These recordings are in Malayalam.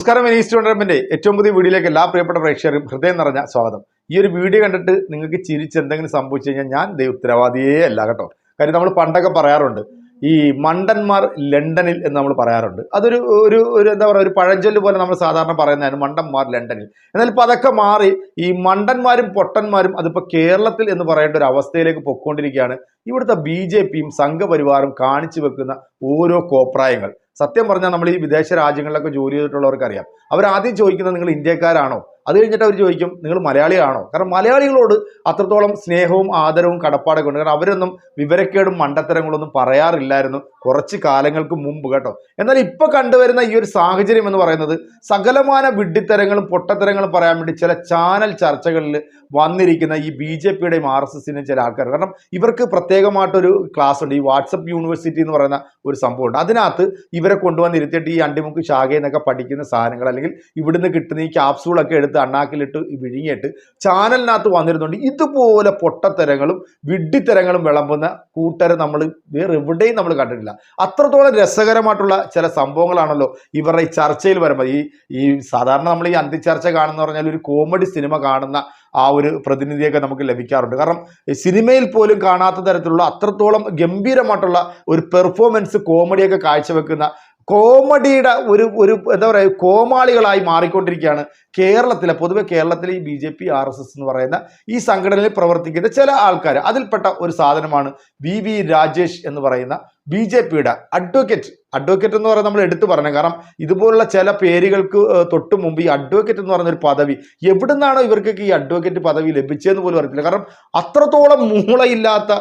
നമസ്കാരം വിനീസ് ടൂർണമെന്റിന്റെ ഏറ്റവും പുതിയ വീഡിയോയിലേക്ക് എല്ലാ പ്രിയപ്പെട്ട പ്രേക്ഷകരും ഹൃദയം നിറഞ്ഞ സ്വാഗതം. ഈ ഒരു വീഡിയോ കണ്ടിട്ട് നിങ്ങൾക്ക് ചിരിച്ച് എന്തെങ്കിലും സംഭവിച്ചു കഴിഞ്ഞാൽ ഞാൻ ഉത്തരവാദിയേ അല്ല കേട്ടോ. കാര്യം നമ്മൾ പണ്ടൊക്കെ പറയാറുണ്ട് ഈ മണ്ടന്മാർ ലണ്ടനിൽ എന്ന് നമ്മൾ പറയാറുണ്ട്. അതൊരു ഒരു ഒരു എന്താ പറയുക ഒരു പഴഞ്ചൊല്ല് പോലെ നമ്മൾ സാധാരണ പറയുന്നതാണ് മണ്ടന്മാർ ലണ്ടനിൽ. എന്നാൽ ഇപ്പോൾ അതൊക്കെ മാറി ഈ മണ്ടന്മാരും പൊട്ടന്മാരും അതിപ്പോൾ കേരളത്തിൽ എന്ന് പറയേണ്ട ഒരു അവസ്ഥയിലേക്ക് പൊയ്ക്കൊണ്ടിരിക്കുകയാണ്. ഇവിടുത്തെ ബി ജെ പിയും സംഘപരിവാറും കാണിച്ചു വെക്കുന്ന ഓരോ കോപ്രായങ്ങൾ. സത്യം പറഞ്ഞാൽ നമ്മൾ ഈ വിദേശ രാജ്യങ്ങളിലൊക്കെ ജോലി ചെയ്തിട്ടുള്ളവർക്ക് അറിയാം അവർ ആദ്യം ചോദിക്കുന്നത് നിങ്ങൾ ഇന്ത്യക്കാരാണോ? അത് കഴിഞ്ഞിട്ട് അവർ ചോദിക്കും നിങ്ങൾ മലയാളിയാണോ? കാരണം മലയാളികളോട് അത്രത്തോളം സ്നേഹവും ആദരവും കടപ്പാടൊക്കെ ഉണ്ട്. കാരണം അവരൊന്നും വിവരക്കേടും മണ്ടത്തരങ്ങളൊന്നും പറയാറില്ലായിരുന്നു കുറച്ച് കാലങ്ങൾക്ക് മുമ്പ് കേട്ടോ. എന്നാൽ ഇപ്പൊ കണ്ടുവരുന്ന ഈ ഒരു സാഹചര്യം എന്ന് പറയുന്നത് സകലമാന വിഡ്ഢിത്തരങ്ങളും പൊട്ടത്തരങ്ങളും പറയാൻ വേണ്ടി ചില ചാനൽ ചർച്ചകളിൽ വന്നിരിക്കുന്ന ഈ ബി ജെ പിയുടെയും ആർ എസ് എസിന്റെയും ചില ആൾക്കാർ. കാരണം ഇവർക്ക് പ്രത്യേകമായിട്ടൊരു ക്ലാസ് ഉണ്ട് ഈ വാട്സപ്പ് യൂണിവേഴ്സിറ്റി എന്ന് പറയുന്ന ഒരു സംഭവമുണ്ട്. അതിനകത്ത് ഇവരെ കൊണ്ടുവന്നിരുത്തിയിട്ട് ഈ അണ്ടിമുക്ക് ശാഖയിൽ നിന്നൊക്കെ പഠിക്കുന്ന സാധനങ്ങൾ അല്ലെങ്കിൽ ഇവിടുന്ന് കിട്ടുന്ന ഈ ക്യാപ്സൂളൊക്കെ എടുത്ത് അണ്ണാക്കിലിട്ട് വിഴുങ്ങിയിട്ട് ചാനലിനകത്ത് വന്നിരുന്നുണ്ട് ഇതുപോലെ പൊട്ടത്തരങ്ങളും വിഡ്ഢിത്തരങ്ങളും വിളമ്പുന്ന കൂട്ടരെ നമ്മൾ വേറെ എവിടെയും നമ്മൾ കണ്ടിട്ടില്ല. അത്രത്തോളം രസകരമായിട്ടുള്ള ചില സംഭവങ്ങളാണല്ലോ ഇവരുടെ ഈ ചർച്ചയിൽ വരുമ്പോൾ ഈ ഈ സാധാരണ നമ്മൾ ഈ അന്തിച്ചർച്ച കാണുന്ന പറഞ്ഞാൽ ഒരു കോമഡി സിനിമ കാണുന്ന ആ ഒരു പ്രതിനിധിയൊക്കെ നമുക്ക് ലഭിക്കാറുണ്ട്. കാരണം സിനിമയിൽ പോലും കാണാത്ത തരത്തിലുള്ള അത്രത്തോളം ഗംഭീരമായിട്ടുള്ള ഒരു പെർഫോമൻസ് കോമഡിയൊക്കെ കാഴ്ചവെക്കുന്ന കോമഡിയുടെ ഒരു ഒരു എന്താ പറയുക കോമാളികളായി മാറിക്കൊണ്ടിരിക്കുകയാണ് കേരളത്തിലെ പൊതുവെ കേരളത്തിലെ ഈ B J P R S S എന്ന് പറയുന്ന ഈ സംഘടനയിൽ പ്രവർത്തിക്കുന്ന ചില ആൾക്കാർ. അതിൽപ്പെട്ട ഒരു സാധനമാണ് വി വി രാജേഷ് എന്ന് പറയുന്ന ബി ജെ പിയുടെ അഡ്വക്കേറ്റ് അഡ്വക്കേറ്റ് എന്ന് പറയുന്നത് നമ്മൾ എടുത്തു പറഞ്ഞു കാരണം ഇതുപോലുള്ള ചില പേരുകൾക്ക് തൊട്ടു മുമ്പ് ഈ അഡ്വക്കേറ്റ് എന്ന് പറയുന്ന ഒരു പദവി എവിടുന്നാണോ ഇവർക്കൊക്കെ ഈ അഡ്വക്കേറ്റ് പദവി ലഭിച്ചതെന്ന് പോലും അറിയത്തില്ല. കാരണം അത്രത്തോളം മൂളയില്ലാത്ത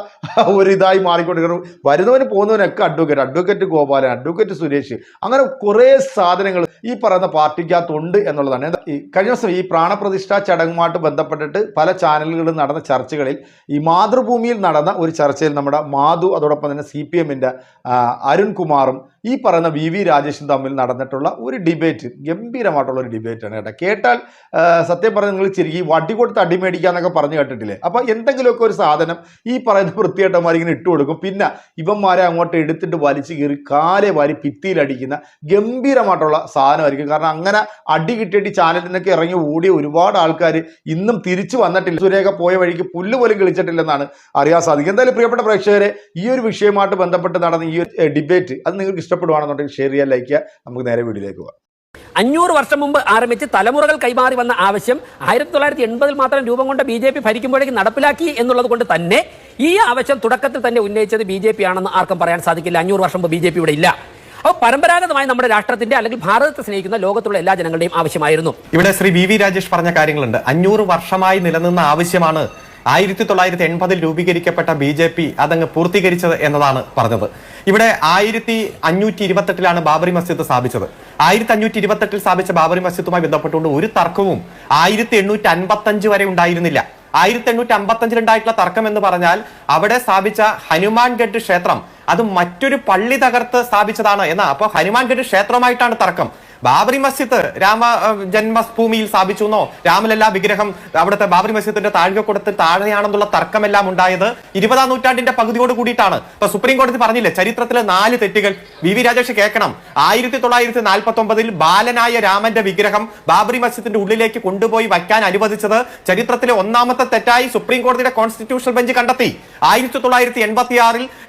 ഒരു ഇതായി മാറിക്കൊണ്ടിരിക്കുന്നു. വരുന്നവന് പോകുന്നവനൊക്കെ advocate advocate Gopalan advocate Suresh അങ്ങനെ കുറേ സാധനങ്ങൾ ഈ പറയുന്ന പാർട്ടിക്കകത്തുണ്ട് എന്നുള്ളതാണ്. കഴിഞ്ഞ ദിവസം ഈ പ്രാണപ്രതിഷ്ഠാ ചടങ്ങുമായിട്ട് ബന്ധപ്പെട്ടിട്ട് പല ചാനലുകളിൽ നടന്ന ചർച്ചകളിൽ ഈ മാതൃഭൂമിയിൽ നടന്ന ഒരു ചർച്ചയിൽ നമ്മുടെ മാധു അതോടൊപ്പം തന്നെ സി പി എമ്മിന്റെ അരുൺകുമാറും ഈ പറയുന്ന വി വി രാജേഷും തമ്മിൽ നടന്നിട്ടുള്ള ഒരു ഡിബേറ്റ് ഗംഭീരമായിട്ടുള്ള ഒരു ഡിബേറ്റാണ് കേട്ടോ. കേട്ടാൽ സത്യം പറഞ്ഞാൽ നിങ്ങൾ ചിരിക്കും. വടി കൊടുത്ത് അടിമേടിക്കുക എന്നൊക്കെ പറഞ്ഞു കേട്ടിട്ടില്ലേ? അപ്പോൾ എന്തെങ്കിലുമൊക്കെ ഒരു സാധനം ഈ പറയുന്ന വൃത്തിയേട്ടന്മാർ ഇങ്ങനെ ഇട്ട് കൊടുക്കും. പിന്നെ ഇവന്മാരെ അങ്ങോട്ട് എടുത്തിട്ട് വലിച്ചു കയറി കാലെ വാരി ഭിത്തിയിലടിക്കുന്ന ഗംഭീരമായിട്ടുള്ള സാധനമായിരിക്കും. കാരണം അങ്ങനെ അടി കിട്ടിയിട്ട് ചാനലിൽ നിന്നൊക്കെ ഇറങ്ങി ഓടിയ ഒരുപാട് ആൾക്കാർ ഇന്നും തിരിച്ചു വന്നിട്ടില്ല. സുരേഖ പോയ വഴിക്ക് പുല്ല് പോലും കളിച്ചിട്ടില്ലെന്നാണ് അറിയാൻ സാധിക്കും എന്തായാലും പ്രിയപ്പെട്ട പ്രേക്ഷകരെ ഈ ഒരു വിഷയമായിട്ട് ബന്ധപ്പെട്ട് നടന്ന ഈ ഒരു ഡിബേറ്റ് അത് നിങ്ങൾക്ക് ഇഷ്ടപ്പെടുവാണെന്നുണ്ടെങ്കിൽ ഷെയർ ചെയ്യാൻ ലൈക്ക് ചെയ്യുക. നമുക്ക് നേരെ വീഡിയോയിലേക്ക് പോകാം. അഞ്ഞൂറ് വർഷം മുമ്പ് ആരംഭിച്ച് തലമുറകൾ കൈമാറി വന്ന ആവശ്യം ആയിരത്തി തൊള്ളായിരത്തി എൺപതിൽ മാത്രം രൂപം കൊണ്ട് ബി ജെ പി ഭരിക്കുമ്പോഴേക്കും നടപ്പിലാക്കി എന്നുള്ളത് കൊണ്ട് തന്നെ ഈ ആവശ്യം തുടക്കത്തിൽ തന്നെ ഉന്നയിച്ചത് ബി ജെ പി ആണെന്ന് ആർക്കും പറയാൻ സാധിക്കില്ല. അഞ്ഞൂറ് വർഷം മുമ്പ് ബി ജെ പി ഇവിടെ ഇല്ല. അപ്പോൾ പരമ്പരാഗതമായി നമ്മുടെ രാഷ്ട്രത്തിന്റെ അല്ലെങ്കിൽ ഭാരതത്തെ സ്നേഹിക്കുന്ന ലോകത്തുള്ള എല്ലാ ജനങ്ങളുടെയും ആവശ്യമായിരുന്നു. ഇവിടെ ശ്രീ വി വി രാജേഷ് പറഞ്ഞ കാര്യങ്ങളുണ്ട്. അഞ്ഞൂറ് വർഷമായി നിലനിന്ന ആവശ്യമാണ് ആയിരത്തി തൊള്ളായിരത്തി എൺപതിൽ രൂപീകരിക്കപ്പെട്ട ബി ജെ പി അതങ്ങ് പൂർത്തീകരിച്ചത് എന്നതാണ് പറഞ്ഞത്. ഇവിടെ ആയിരത്തി അഞ്ഞൂറ്റി ഇരുപത്തെട്ടിലാണ് ബാബറി മസ്ജിദ് സ്ഥാപിച്ചത്. ആയിരത്തി അഞ്ഞൂറ്റി ഇരുപത്തെട്ടിൽ സ്ഥാപിച്ച ബാബറി മസ്ജിദുമായി ബന്ധപ്പെട്ടുകൊണ്ട് ഒരു തർക്കവും ആയിരത്തി എണ്ണൂറ്റി അൻപത്തി അഞ്ച് വരെ ഉണ്ടായിരുന്നില്ല. ആയിരത്തി എണ്ണൂറ്റി അമ്പത്തി അഞ്ചിലുണ്ടായിട്ടുള്ള തർക്കം എന്ന് പറഞ്ഞാൽ അവിടെ സ്ഥാപിച്ച ഹനുമാൻഗഡ് ക്ഷേത്രം അത് മറ്റൊരു പള്ളി തകർത്ത് സ്ഥാപിച്ചതാണ് എന്നാ. അപ്പൊ ഹനുമാൻഗഡ് ക്ഷേത്രമായിട്ടാണ് തർക്കം. ബാബറി മസ്ജിദ് രാമ ജന്മഭൂമിയിൽ സ്ഥാപിച്ചു എന്നോ? രാമലല്ല വിഗ്രഹം അവിടുത്തെ ബാബറി മസ്ജിദിന്റെ താഴ്കക്കൂടത്തിൽ താഴെയാണെന്നുള്ള തർക്കമെല്ലാം ഉണ്ടായത് ഇരുപതാം നൂറ്റാണ്ടിന്റെ പകുതിയോട് കൂടിയിട്ടാണ്. ഇപ്പൊ സുപ്രീം കോടതി പറഞ്ഞില്ലേ ചരിത്രത്തിലെ നാല് തെറ്റുകൾ. വി. വി. രാജേഷ് കേൾക്കണം. ആയിരത്തി തൊള്ളായിരത്തി നാൽപ്പത്തി ഒമ്പതിൽ ബാലനായ രാമന്റെ വിഗ്രഹം ബാബറി മസ്ജിദിന്റെ ഉള്ളിലേക്ക് കൊണ്ടുപോയി വയ്ക്കാൻ അനുവദിച്ചത് ചരിത്രത്തിലെ ഒന്നാമത്തെ തെറ്റായി സുപ്രീം കോടതിയുടെ കോൺസ്റ്റിറ്റ്യൂഷണൽ ബെഞ്ച് കണ്ടെത്തി. ആയിരത്തി തൊള്ളായിരത്തി എൺപത്തി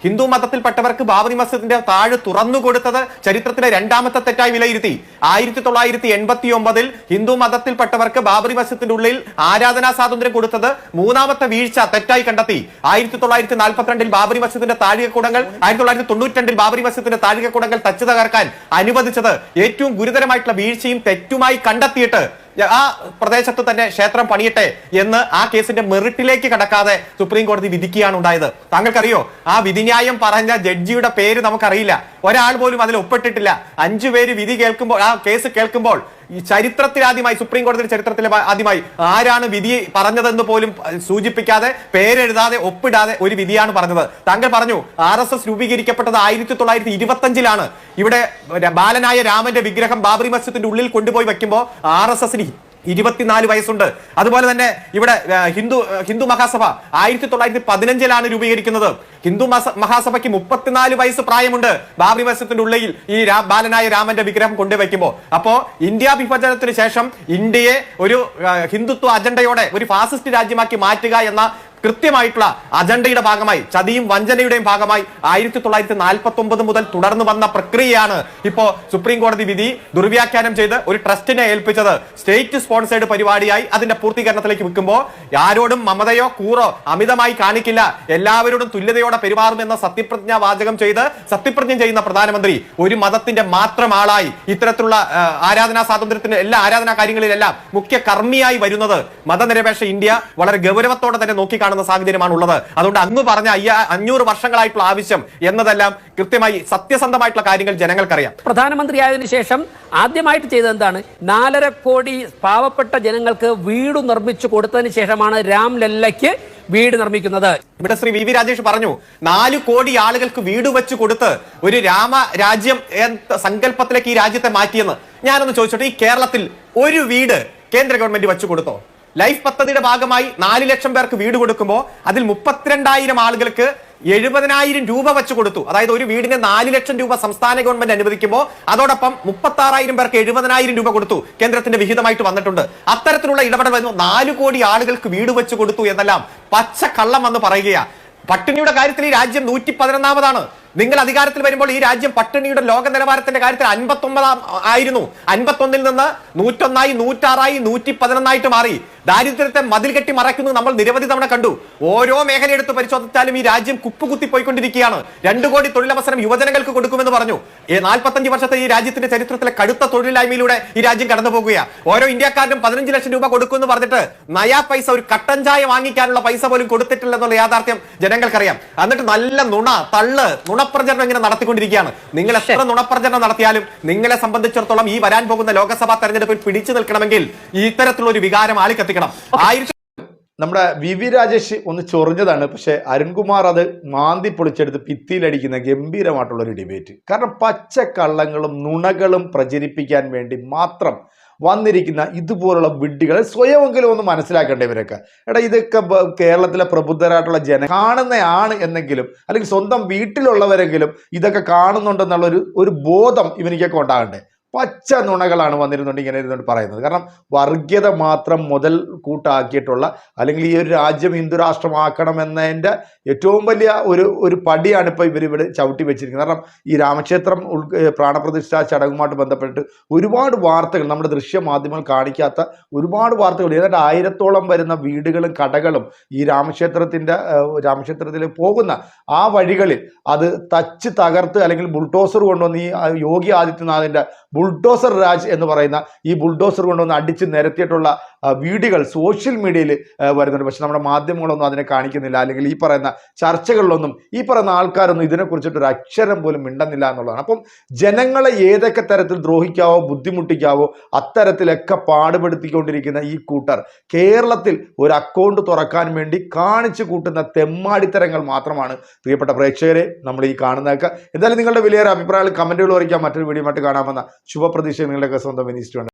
ഹിന്ദു മതത്തിൽപ്പെട്ടവർക്ക് ബാബറി മസ്ജിദിന്റെ താഴ് തുറന്നു കൊടുത്തത് ചരിത്രത്തിലെ രണ്ടാമത്തെ തെറ്റായി വിലയിരുത്തി. ആയിരത്തി തൊള്ളായിരത്തി എൺപത്തി ഒമ്പതിൽ ഹിന്ദു മതത്തിൽപ്പെട്ടവർക്ക് ബാബറി മസ്ജിദിന്റെ ഉള്ളിൽ ആരാധനാ സ്വാതന്ത്ര്യം കൊടുത്തത് മൂന്നാമത്തെ വീഴ്ച തെറ്റായി കണ്ടെത്തി. ആയിരത്തി തൊള്ളായിരത്തി നാൽപ്പത്തിരണ്ടിൽ ബാബറി മസ്ജിദിന്റെ താഴികക്കുടങ്ങൾ ആയിരത്തി തൊള്ളായിരത്തി തൊണ്ണൂറ്റി ബാബറി മസ്ജിദിന്റെ താഴികക്കുടങ്ങൾ തച്ചു തകർക്കാൻ അനുവദിച്ചത് ഏറ്റവും ഗുരുതരമായിട്ടുള്ള വീഴ്ചയും തെറ്റുമായി കണ്ടെത്തിയിട്ട് ആ പ്രദേശത്ത് തന്നെ ക്ഷേത്രം പണിയട്ടെ എന്ന് ആ കേസിന്റെ മെറിറ്റിലേക്ക് കടക്കാതെ സുപ്രീം കോടതി വിധിക്കുകയാണ് ഉണ്ടായത്. താങ്കൾക്കറിയോ? ആ വിധിന്യായം പറഞ്ഞ ജഡ്ജിയുടെ പേര് നമുക്കറിയില്ല. ഒരാൾ പോലും അതിൽ ഒപ്പിട്ടിട്ടില്ല. അഞ്ചു പേര് വിധി കേൾക്കുമ്പോൾ ആ കേസ് കേൾക്കുമ്പോൾ ഈ ചരിത്രത്തിൽ ആദ്യമായി സുപ്രീം കോടതിയുടെ ചരിത്രത്തിൽ ആദ്യമായി ആരാണ് വിധി പറഞ്ഞതെന്ന് പോലും സൂചിപ്പിക്കാതെ പേരെഴുതാതെ ഒപ്പിടാതെ ഒരു വിധിയാണ് പറഞ്ഞത്. താങ്കൾ പറഞ്ഞു ആർ എസ് എസ് രൂപീകരിക്കപ്പെട്ടത് ആയിരത്തി തൊള്ളായിരത്തി ഇരുപത്തി അഞ്ചിലാണ് ഇവിടെ ബാലനായ രാമന്റെ വിഗ്രഹം ബാബറി മസ്ജിദിന്റെ ഉള്ളിൽ കൊണ്ടുപോയി വെക്കുമ്പോൾ ആർ എസ് എസിന് ഇരുപത്തിനാല് വയസ്സുണ്ട്. അതുപോലെ തന്നെ ഇവിടെ ഹിന്ദു ഹിന്ദു മഹാസഭ ആയിരത്തി തൊള്ളായിരത്തി പതിനഞ്ചിലാണ് രൂപീകരിക്കുന്നത്. ഹിന്ദു മഹാസഭയ്ക്ക് മുപ്പത്തിനാല് വയസ്സ് പ്രായമുണ്ട്. ബാബരി മസ്ജിദിന്റെ ഉള്ളിൽ ഈ ബാലനായ രാമന്റെ വിഗ്രഹം കൊണ്ടുവയ്ക്കുമ്പോൾ. അപ്പോ ഇന്ത്യ വിഭജനത്തിന് ശേഷം ഇന്ത്യയെ ഒരു ഹിന്ദുത്വ അജണ്ടയോടെ ഒരു ഫാസിസ്റ്റ് രാജ്യമാക്കി മാറ്റുക എന്ന കൃത്യമായിട്ടുള്ള അജണ്ടയുടെ ഭാഗമായി ചതിയും വഞ്ചനയുടെയും ഭാഗമായി ആയിരത്തി തൊള്ളായിരത്തി നാൽപ്പത്തി ഒമ്പത് മുതൽ തുടർന്നു വന്ന പ്രക്രിയയാണ് ഇപ്പോ സുപ്രീം കോടതി വിധി ദുർവ്യാഖ്യാനം ചെയ്ത് ഒരു ട്രസ്റ്റിനെ ഏൽപ്പിച്ചത്. സ്റ്റേറ്റ് സ്പോൺസേഡ് പരിപാടിയായി അതിന്റെ പൂർത്തീകരണത്തിലേക്ക് വെക്കുമ്പോൾ ആരോടും മമതയോ കൂറോ അമിതമായി കാണിക്കില്ല. എല്ലാവരോടും തുല്യതയോടെ പെരുമാറുമെന്ന സത്യപ്രതിജ്ഞ വാചകം ചെയ്ത് സത്യപ്രതിജ്ഞ ചെയ്യുന്ന പ്രധാനമന്ത്രി ഒരു മതത്തിന്റെ മാത്രം ആളായി ഇത്തരത്തിലുള്ള ആരാധനാ സ്വാതന്ത്ര്യത്തിന് എല്ലാ ആരാധനാ കാര്യങ്ങളിലെല്ലാം മുഖ്യ കർമ്മിയായി വരുന്നത് മതനിരപേക്ഷ ഇന്ത്യ വളരെ ഗൗരവത്തോടെ തന്നെ നോക്കിക്കാണുന്ന സാഹചര്യമാണ് ഉള്ളത് അതുകൊണ്ട് അങ്ങ് പറഞ്ഞ അയ്യ അഞ്ഞൂറ് വർഷങ്ങളായിട്ടുള്ള ആവശ്യം എന്നതെല്ലാം കൃത്യമായി സത്യസന്ധമായിട്ടുള്ള കാര്യങ്ങൾ ജനങ്ങൾക്കറിയാം. പ്രധാനമന്ത്രിയായതിനു ശേഷം ആദ്യമായിട്ട് ചെയ്തത് എന്താണ്? നാലര കോടി പാവപ്പെട്ട ജനങ്ങൾക്ക് വീട് നിർമ്മിച്ചു കൊടുത്തതിന് ശേഷമാണ് രാം ലല്ലയ്ക്ക് വീട് നിർമ്മിക്കുന്നത്. ഇവിടെ ശ്രീ വി വി രാജേഷ് പറഞ്ഞു നാല് കോടി ആളുകൾക്ക് വീട് വെച്ച് കൊടുത്ത് ഒരു രാമ രാജ്യം സങ്കല്പത്തിലേക്ക് ഈ രാജ്യത്തെ മാറ്റിയെന്ന് ഞാനൊന്ന് ചോദിച്ചോട്ടെ ഈ കേരളത്തിൽ ഒരു വീട് കേന്ദ്ര ഗവൺമെന്റ് വെച്ചു കൊടുത്തോ? ലൈഫ് പദ്ധതിയുടെ ഭാഗമായി നാല് ലക്ഷം പേർക്ക് വീട് കൊടുക്കുമ്പോൾ അതിൽ മുപ്പത്തിരണ്ടായിരം ആളുകൾക്ക് എഴുപതിനായിരം രൂപ വെച്ച് കൊടുത്തു. അതായത് ഒരു വീടിന് നാല് ലക്ഷം രൂപ സംസ്ഥാന ഗവൺമെന്റ് അനുവദിക്കുമ്പോൾ അതോടൊപ്പം മുപ്പത്തി ആറായിരം പേർക്ക് എഴുപതിനായിരം രൂപ കൊടുത്തു. കേന്ദ്രത്തിന്റെ വിഹിതമായിട്ട് വന്നിട്ടുണ്ട്. അത്തരത്തിലുള്ള ഇടപെടൽ വരുന്നു. നാല് കോടി ആളുകൾക്ക് വീട് വെച്ച് കൊടുത്തു എന്നെല്ലാം പച്ച കള്ളം എന്ന് പറയുകയാണ് പട്ടിണിയുടെ കാര്യത്തിൽ ഈ രാജ്യം നൂറ്റി പതിനൊന്നാമതാണ്. നിങ്ങൾ അധികാരത്തിൽ വരുമ്പോൾ ഈ രാജ്യം പട്ടിണിയുടെ ലോക നിലവാരത്തിന്റെ കാര്യത്തിൽ അൻപത്തി ഒമ്പതാം ആയിരുന്നു. അൻപത്തി ഒന്നിൽ നിന്ന് നൂറ്റൊന്നായി നൂറ്റാറായി നൂറ്റി പതിനൊന്നായിട്ട് മാറി. ദാരിദ്ര്യത്തെ മതിൽ കെട്ടി മറയ്ക്കുന്നത് നമ്മൾ നിരവധി തവണ കണ്ടു. ഓരോ മേഖല എടുത്ത് പരിശോധിച്ചാലും ഈ രാജ്യം കുപ്പുകുത്തി പോയിക്കൊണ്ടിരിക്കുകയാണ്. രണ്ടു കോടി തൊഴിലവസരം യുവജനങ്ങൾക്ക് കൊടുക്കുമെന്ന് പറഞ്ഞു. നാൽപ്പത്തഞ്ച് വർഷത്തെ ഈ രാജ്യത്തിന്റെ ചരിത്രത്തിലെ കടുത്ത തൊഴിലില്ലായ്മയിലൂടെ ഈ രാജ്യം കടന്നു പോകുകയാണ്. ഓരോ ഇന്ത്യക്കാരനും പതിനഞ്ച് ലക്ഷം രൂപ കൊടുക്കുമെന്ന് പറഞ്ഞിട്ട് നയാ പൈസ ഒരു കട്ടൻ ചായ വാങ്ങിക്കാനുള്ള പൈസ പോലും കൊടുത്തിട്ടില്ലെന്നുള്ള യാഥാർത്ഥ്യം ജനങ്ങൾക്കറിയാം. എന്നിട്ട് നല്ല നുണ തള്ള് നുണപ്രചരണം ഇങ്ങനെ നടത്തിക്കൊണ്ടിരിക്കുകയാണ്. നിങ്ങൾ എത്ര നുണപ്രചരണം നടത്തിയാലും നിങ്ങളെ സംബന്ധിച്ചിടത്തോളം ഈ വരാൻ പോകുന്ന ലോക്സഭാ തെരഞ്ഞെടുപ്പിൽ പിടിച്ചു നിൽക്കണമെങ്കിൽ ഇത്തരത്തിലുള്ള ഒരു വികാരം ആളിക്കത്തിക്കണം. ആയിരത്തി നമ്മുടെ വി വി രാജേഷ് ഒന്ന് ചൊറിഞ്ഞതാണ്. പക്ഷെ അരുൺകുമാർ അത് മാന്തി പൊളിച്ചെടുത്ത് ഭിത്തിയിലടിക്കുന്ന ഗംഭീരമായിട്ടുള്ള ഒരു ഡിബേറ്റ്. കാരണം പച്ചക്കള്ളങ്ങളും നുണകളും പ്രചരിപ്പിക്കാൻ വേണ്ടി മാത്രം വന്നിരിക്കുന്ന ഇതുപോലുള്ള വിഡ്ഢികൾ സ്വയമെങ്കിലും ഒന്ന് മനസ്സിലാക്കേണ്ട ഇവരൊക്കെ. എടാ ഇതൊക്കെ കേരളത്തിലെ പ്രബുദ്ധരായിട്ടുള്ള ജന കാണുന്നയാണ് എന്നെങ്കിലും അല്ലെങ്കിൽ സ്വന്തം വീട്ടിലുള്ളവരെങ്കിലും ഇതൊക്കെ കാണുന്നുണ്ടെന്നുള്ള ഒരു ഒരു ബോധം ഇവനിക്കൊക്കെ ഉണ്ടാകണ്ടേ? പച്ച നുണകളാണ് വന്നിരുന്നുണ്ട് ഇങ്ങനെ ഇരുന്നുകൊണ്ട് പറയുന്നത്. കാരണം വർഗീയത മാത്രം മുതൽ കൂട്ടാക്കിയിട്ടുള്ള അല്ലെങ്കിൽ ഈ ഒരു രാജ്യം ഹിന്ദു രാഷ്ട്രമാക്കണം എന്നതിന്റെ ഏറ്റവും വലിയ ഒരു ഒരു പടിയാണ് ഇപ്പോൾ ഇവർ ഇവിടെ ചവിട്ടി വെച്ചിരിക്കുന്നത്. കാരണം ഈ രാമക്ഷേത്രം ഉൾ പ്രാണപ്രതിഷ്ഠാ ചടങ്ങുമായിട്ട് ബന്ധപ്പെട്ട് ഒരുപാട് വാർത്തകൾ നമ്മുടെ ദൃശ്യ മാധ്യമങ്ങൾ കാണിക്കാത്ത ഒരുപാട് വാർത്തകൾ ഏതാണ്ട് ആയിരത്തോളം വരുന്ന വീടുകളും കടകളും ഈ രാമക്ഷേത്രത്തിന്റെ രാമക്ഷേത്രത്തിൽ പോകുന്ന ആ വഴികളിൽ അത് തച്ച് തകർത്ത് അല്ലെങ്കിൽ ബുൾഡോസർ കൊണ്ടുവന്ന് ഈ യോഗി ആദിത്യനാഥിന്റെ ബുൾഡോസർ രാജ് എന്ന് പറയുന്ന ഈ ബുൾഡോസർ കൊണ്ടുവന്ന് അടിച്ച് നിരത്തിയിട്ടുള്ള വീഡിയോകൾ സോഷ്യൽ മീഡിയയിൽ വരുന്നുണ്ട്. പക്ഷെ നമ്മുടെ മാധ്യമങ്ങളൊന്നും അതിനെ കാണിക്കുന്നില്ല. അല്ലെങ്കിൽ ഈ പറയുന്ന ചർച്ചകളിലൊന്നും ഈ പറയുന്ന ആൾക്കാരൊന്നും ഇതിനെക്കുറിച്ചിട്ട് ഒരു അക്ഷരം പോലും മിണ്ടുന്നില്ല എന്നുള്ളതാണ്. അപ്പം ജനങ്ങളെ ഏതൊക്കെ തരത്തിൽ ദ്രോഹിക്കാവോ ബുദ്ധിമുട്ടിക്കാവോ അത്തരത്തിലൊക്കെ പാടുപെടുത്തിക്കൊണ്ടിരിക്കുന്ന ഈ കൂട്ടർ കേരളത്തിൽ ഒരു അക്കൗണ്ട് തുറക്കാൻ വേണ്ടി കാണിച്ചു കൂട്ടുന്ന തെമ്മാടിത്തരങ്ങൾ മാത്രമാണ്. പ്രിയപ്പെട്ട പ്രേക്ഷകരെ നമ്മൾ ഈ കാണുന്നതൊക്കെ. എന്തായാലും നിങ്ങളുടെ വലിയൊരു അഭിപ്രായങ്ങൾ കമന്റുകൾ വരയ്ക്കാം. മറ്റൊരു വീഡിയോ മറ്റു കാണാമെന്ന ശുഭപ്രതീക്ഷ നിങ്ങളുടെയൊക്കെ സ്വന്തം വിനീസ്റ്റ്